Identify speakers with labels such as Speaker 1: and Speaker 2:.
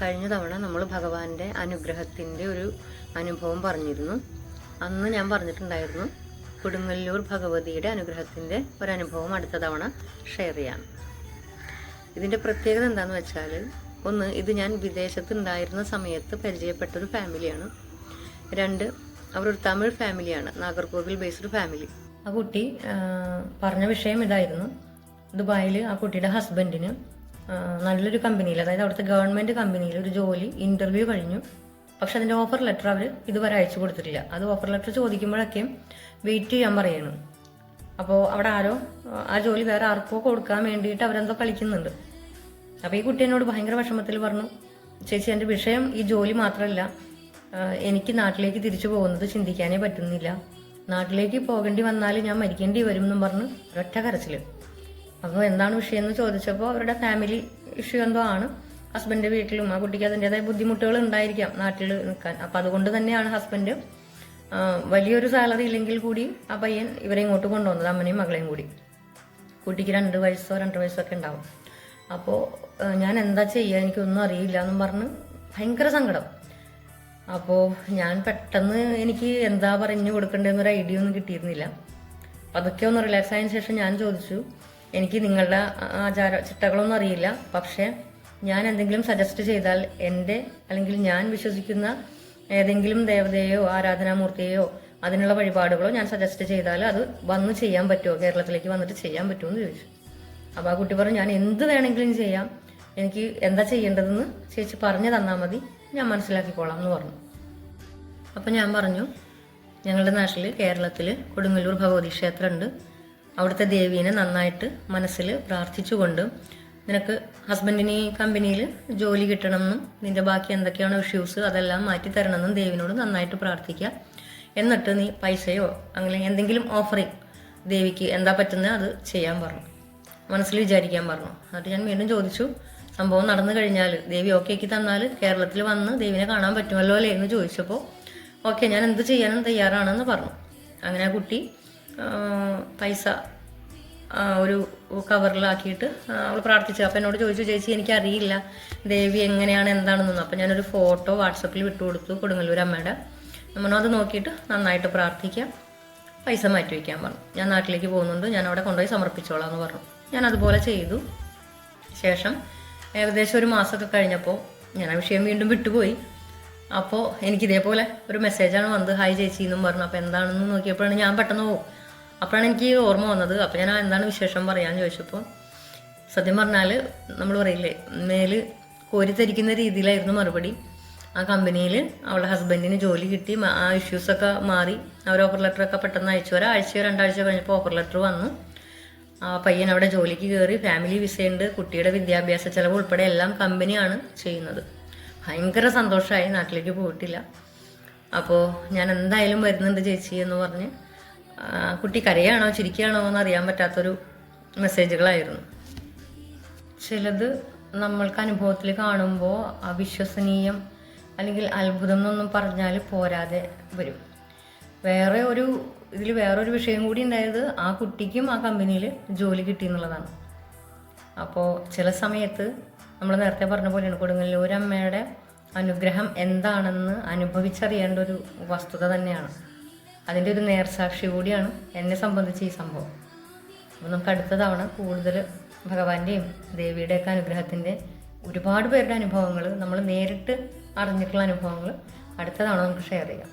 Speaker 1: കഴിഞ്ഞ തവണ നമ്മൾ ഭഗവാന്റെ അനുഗ്രഹത്തിന്റെ ഒരു അനുഭവം പറഞ്ഞിരുന്നു. അന്ന് ഞാൻ പറഞ്ഞിട്ടുണ്ടായിരുന്നു കൊടുങ്ങല്ലൂർ ഭഗവതിയുടെ അനുഗ്രഹത്തിന്റെ അനുഭവം അടുത്ത തവണ ഷെയർ ചെയ്യാം ഇതിന്റെ പ്രത്യേകത എന്താണെന്ന് വെച്ചാൽ ഒന്ന് ഇത് ഞാൻ വിദേശത്തുണ്ടായിരുന്ന സമയത്ത് പരിചയപ്പെട്ട ഒരു ഫാമിലിയാണ് രണ്ട് അവരൊരു തമിഴ് ഫാമിലിയാണ് നാഗർകോവിൽ ബേസ്ഡ് ഫാമിലി ആ കുട്ടി പറഞ്ഞ വിഷയം ഇതായിരുന്നു. ദുബായിൽ ആ കുട്ടിയുടെ ഹസ്ബൻഡിന് നല്ലൊരു കമ്പനിയിൽ അതായത് അവിടുത്തെ ഗവൺമെന്റ് കമ്പനിയിൽ ഒരു ജോലി ഇന്റർവ്യൂ കഴിഞ്ഞു. പക്ഷെ അതിന്റെ ഓഫർ ലെറ്റർ അവർ ഇതുവരെ അയച്ചു കൊടുത്തിട്ടില്ല. അത് ഓഫർ ലെറ്റർ ചോദിക്കുമ്പോഴൊക്കെയും വെയിറ്റ് ചെയ്യാൻ പറയുന്നു അപ്പോൾ അവിടെ ആരോ ആ ജോലി വേറെ ആർക്കോ കൊടുക്കാൻ വേണ്ടിയിട്ട് അവരെന്തോ കളിക്കുന്നുണ്ട്. അപ്പോൾ ഈ കുട്ടി എന്നോട് ഭയങ്കര വിഷമത്തിൽ പറഞ്ഞു ചേച്ചി എന്റെ വിഷയം ഈ ജോലി മാത്രമല്ല. എനിക്ക് നാട്ടിലേക്ക് തിരിച്ചു പോകുന്നത് ചിന്തിക്കാനേ പറ്റുന്നില്ല. നാട്ടിലേക്ക് പോകേണ്ടി വന്നാൽ ഞാൻ മരിക്കേണ്ടി വരും എന്നും പറഞ്ഞ് ഒരൊറ്റ കരച്ചിൽ അപ്പോൾ എന്താണ് വിഷയം എന്ന് ചോദിച്ചപ്പോൾ അവരുടെ ഫാമിലി ഇഷ്യൂ എന്തോ ആണ്. ഹസ്ബൻഡ് വീട്ടിലും ആ കുട്ടിക്ക് അതിന്റെതായ ബുദ്ധിമുട്ടുകൾ ഉണ്ടായിരിക്കാം നാട്ടിൽ നിൽക്കാൻ. അപ്പോൾ അതുകൊണ്ട് തന്നെയാണ് ഹസ്ബൻഡ് വലിയൊരു സാലറി ഇല്ലെങ്കിൽ കൂടി ആ പയ്യൻ ഇവരെ ഇങ്ങോട്ട് കൊണ്ടുവന്നത് അമ്മനെയും മകളെയും കൂടി. കുട്ടിക്ക് രണ്ട് വയസ്സോ രണ്ടര വയസ്സോ ഒക്കെ ഉണ്ടാവും. അപ്പോൾ ഞാൻ എന്താ ചെയ്യുക എനിക്കൊന്നും അറിയില്ല എന്നും പറഞ്ഞ് ഭയങ്കര സങ്കടം. അപ്പോൾ ഞാൻ പെട്ടെന്ന് എനിക്ക് എന്താ പറഞ്ഞു കൊടുക്കേണ്ടതെന്നൊരു ഐഡിയ ഒന്നും കിട്ടിയിരുന്നില്ല. അപ്പം അതൊക്കെ ഒന്ന് റിലാക്സ് ആയതിനു ശേഷം ഞാൻ ചോദിച്ചു എനിക്ക് നിങ്ങളുടെ ആചാര ചിട്ടകളൊന്നും അറിയില്ല. പക്ഷേ ഞാൻ എന്തെങ്കിലും സജസ്റ്റ് ചെയ്താൽ എന്റെ അല്ലെങ്കിൽ ഞാൻ വിശ്വസിക്കുന്ന ഏതെങ്കിലും ദേവതയെയോ ആരാധനാമൂർത്തിയെയോ അതിനുള്ള വഴിപാടുകളോ ഞാൻ സജസ്റ്റ് ചെയ്താൽ അത് വന്ന് ചെയ്യാൻ പറ്റുമോ? കേരളത്തിലേക്ക് വന്നിട്ട് ചെയ്യാൻ പറ്റുമോ എന്ന് ചോദിച്ചു. അപ്പോൾ ആ കുട്ടി പറഞ്ഞു ഞാൻ എന്ത് വേണമെങ്കിലും ചെയ്യാം. എനിക്ക് എന്താ ചെയ്യേണ്ടതെന്ന് ചേച്ചി പറഞ്ഞു തന്നാൽ മതി. ഞാൻ മനസ്സിലാക്കിക്കോളാം എന്ന് പറഞ്ഞു. അപ്പോൾ ഞാൻ പറഞ്ഞു ഞങ്ങളുടെ നാട്ടിൽ കേരളത്തിൽ കൊടുങ്ങല്ലൂർ ഭഗവതി ക്ഷേത്രമുണ്ട് അവിടുത്തെ ദേവീനെ നന്നായിട്ട് മനസ്സിൽ പ്രാർത്ഥിച്ചുകൊണ്ട് നിനക്ക് ഹസ്ബൻഡിന് ഈ കമ്പനിയിൽ ജോലി കിട്ടണമെന്നും നിന്റെ ബാക്കി എന്തൊക്കെയാണ് ഇഷ്യൂസ് അതെല്ലാം മാറ്റി തരണമെന്നും ദേവിനോട് നന്നായിട്ട് പ്രാർത്ഥിക്കുക എന്നിട്ട് നീ പൈസയോ അങ്ങനെ എന്തെങ്കിലും ഓഫറിങ് ദേവിക്ക് എന്താ പറ്റുന്നത് അത് ചെയ്യാൻ പറഞ്ഞു. മനസ്സിൽ വിചാരിക്കാൻ പറഞ്ഞു. എന്നിട്ട് ഞാൻ വീണ്ടും ചോദിച്ചു സംഭവം നടന്നു കഴിഞ്ഞാൽ ദേവി ഓക്കെ ആക്കി തന്നാൽ കേരളത്തിൽ വന്ന് ദേവിനെ കാണാൻ പറ്റുമല്ലോ അല്ലേ? എന്ന് ചോദിച്ചപ്പോൾ ഓക്കെ ഞാൻ എന്ത് ചെയ്യാനും തയ്യാറാണെന്ന് പറഞ്ഞു. അങ്ങനെ ആ കുട്ടി പൈസ ഒരു കവറിലാക്കിയിട്ട് അവൾ പ്രാർത്ഥിച്ചു. അപ്പം എന്നോട് ചോദിച്ചു ചേച്ചി എനിക്കറിയില്ല. ദേവി എങ്ങനെയാണ് എന്താണെന്നൊന്നും അപ്പം ഞാനൊരു ഫോട്ടോ വാട്സപ്പിൽ വിട്ടുകൊടുത്തു കൊടുങ്ങല്ലൂർ അമ്മയുടെ. നമ്മൾ അത് നോക്കിയിട്ട് നന്നായിട്ട് പ്രാർത്ഥിക്കാം. പൈസ മാറ്റി വയ്ക്കാൻ പറഞ്ഞു. ഞാൻ നാട്ടിലേക്ക് പോകുന്നുണ്ട്. ഞാൻ അവിടെ കൊണ്ടുപോയി സമർപ്പിച്ചോളാം എന്ന് പറഞ്ഞു. ഞാൻ അതുപോലെ ചെയ്തു. ശേഷം ഏകദേശം ഒരു മാസമൊക്കെ കഴിഞ്ഞപ്പോൾ ഞാൻ ആ വിഷയം വീണ്ടും വിട്ടുപോയി. അപ്പോൾ എനിക്ക് ഇതേപോലെ ഒരു മെസ്സേജാണ് വന്നത്. ഹായ് ചേച്ചി എന്നും പറഞ്ഞു. അപ്പോൾ എന്താണെന്ന് നോക്കിയപ്പോഴാണ് ഞാൻ പെട്ടെന്ന് പോകും അപ്പോഴാണ് എനിക്ക് ഓർമ്മ വന്നത്. അപ്പോൾ ഞാൻ എന്താണ് വിശേഷം പറയാൻ ചോദിച്ചപ്പോൾ സത്യം പറഞ്ഞാൽ നമ്മൾ പറയില്ലേ മേൽ കോരിത്തരിക്കുന്ന രീതിയിലായിരുന്നു മറുപടി. ആ കമ്പനിയിൽ അവളുടെ ഹസ്ബൻഡിന് ജോലി കിട്ടി ആ ഇഷ്യൂസൊക്കെ മാറി. അവർ ഓഫർ ലെറ്ററൊക്കെ പെട്ടെന്ന് അയച്ചു. ഒരാഴ്ചയോ രണ്ടാഴ്ചയോ കഴിഞ്ഞപ്പോൾ ഓഫർ ലെറ്റർ വന്നു. ആ പയ്യൻ അവിടെ ജോലിക്ക് കയറി ഫാമിലി വിസയുണ്ട് കുട്ടിയുടെ വിദ്യാഭ്യാസ ചെലവ് ഉൾപ്പെടെ എല്ലാം കമ്പനിയാണ് ചെയ്യുന്നത്. ഭയങ്കര സന്തോഷമായി നാട്ടിലേക്ക് പോയിട്ടില്ല. അപ്പോൾ ഞാൻ എന്തായാലും വരുന്നുണ്ട് ചേച്ചി എന്ന് പറഞ്ഞ് കുട്ടി കരയാണോ ചിരിക്കുകയാണോ എന്ന് അറിയാൻ പറ്റാത്തൊരു മെസ്സേജുകളായിരുന്നു ചിലത് നമ്മൾക്ക് അനുഭവത്തിൽ കാണുമ്പോൾ അവിശ്വസനീയം അല്ലെങ്കിൽ അത്ഭുതം എന്നൊന്നും പറഞ്ഞാൽ പോരാതെ വരും. വേറെ ഒരു ഇതിൽ വേറൊരു വിഷയം കൂടി ഉണ്ടായത് ആ കുട്ടിക്കും ആ കമ്പനിയിൽ ജോലി കിട്ടി എന്നുള്ളതാണ്. അപ്പോൾ ചില സമയത്ത് നമ്മൾ നേരത്തെ പറഞ്ഞ പോലെയാണ് കൊടുങ്ങല്ലൂർ അമ്മയുടെ അനുഗ്രഹം എന്താണെന്ന് അനുഭവിച്ചറിയേണ്ട ഒരു വസ്തുത തന്നെയാണ്. അതിന്റെ ഒരു നേർസാക്ഷി കൂടിയാണ് എന്നെ സംബന്ധിച്ച് ഈ സംഭവം. അപ്പോൾ നമുക്ക് അടുത്ത തവണ കൂടുതൽ ഭഗവാന്റെയും ദേവിയുടെയൊക്കെ അനുഗ്രഹത്തിന്റെ ഒരുപാട് പേരുടെ അനുഭവങ്ങൾ നമ്മൾ നേരിട്ട് അറിഞ്ഞിട്ടുള്ള അനുഭവങ്ങൾ അടുത്ത തവണ നമുക്ക് ഷെയർ ചെയ്യാം.